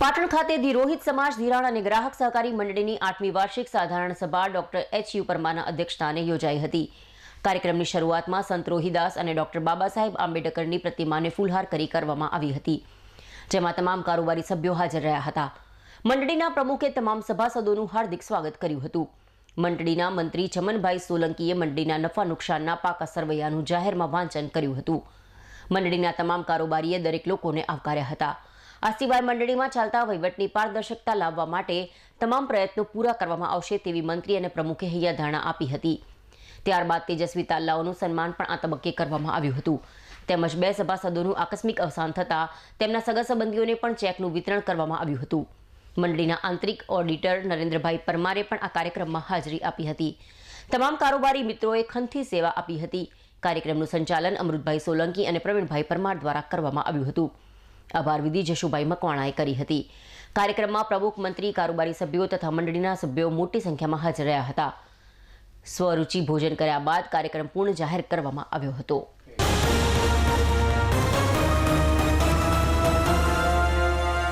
પાટણ ખાતે ધી રોહિત સમાજ ધિરાણ અને ગ્રાહક સહકારી મંડળીની આઠમી વાર્ષિક સાધારણ સભા ડોક્ટર એચ યુ પરમાના અધ્યક્ષસ્થાને યોજાઈ હતી. કાર્યક્રમની શરૂઆતમાં સંત રોહિદાસ અને ડોક્ટર બાબા સાહેબ આંબેડકરની પ્રતિમાને ફૂલહાર કરી કરવામાં આવી હતી, જેમાં તમામ કારોબારી સભ્યો હાજર રહ્યા હતા. મંડળીના પ્રમુખે તમામ સભાસદોનું હાર્દિક સ્વાગત કર્યું હતું. મંડળીના મંત્રી ચમનભાઈ સોલંકીએ મંડળીના નફા નુકસાનના પાકા સરવૈયાનું જાહેરમાં વાંચન કર્યું હતું. મંડળીના તમામ કારોબારીએ દરેક લોકોને આવકાર્યા હતા. આ સિવાય મંડળીમાં ચાલતા વહીવટની પારદર્શકતા લાવવા માટે તમામ પ્રયત્નો પૂરા કરવામાં આવશે તેવી મંત્રી અને પ્રમુખે હૈયાધારણા આપી હતી. ત્યારબાદ તેજસ્વી તાલ્લાઓનું સન્માન પણ આ તબક્કે કરવામાં આવ્યું હતું. તેમજ બે સભાસદોનું આકસ્મિક અવસાન થતાં તેમના સગા સંબંધીઓને પણ ચેકનું વિતરણ કરવામાં આવ્યું હતું. મંડળીના આંતરિક ઓડિટર નરેન્દ્રભાઈ પરમારે પણ આ કાર્યક્રમમાં હાજરી આપી હતી. તમામ કારોબારી મિત્રોએ ખંતથી સેવા આપી હતી. કાર્યક્રમનું સંચાલન અમૃતભાઈ સોલંકી અને પ્રવીણભાઈ પરમાર દ્વારા કરવામાં આવ્યું હતું. આભાર વિધિ જશુભાઈ મકવાણાએ કરી હતી. કાર્યક્રમમાં પ્રમુખ મંત્રી, કારોબારી સભ્યો તથા મંડળીના સભ્યો મોટી સંખ્યામાં હાજર રહ્યા હતા. સ્વરૂચિ ભોજન કર્યા બાદ કાર્યક્રમ પૂર્ણ જાહેર કરવામાં આવ્યો હતો.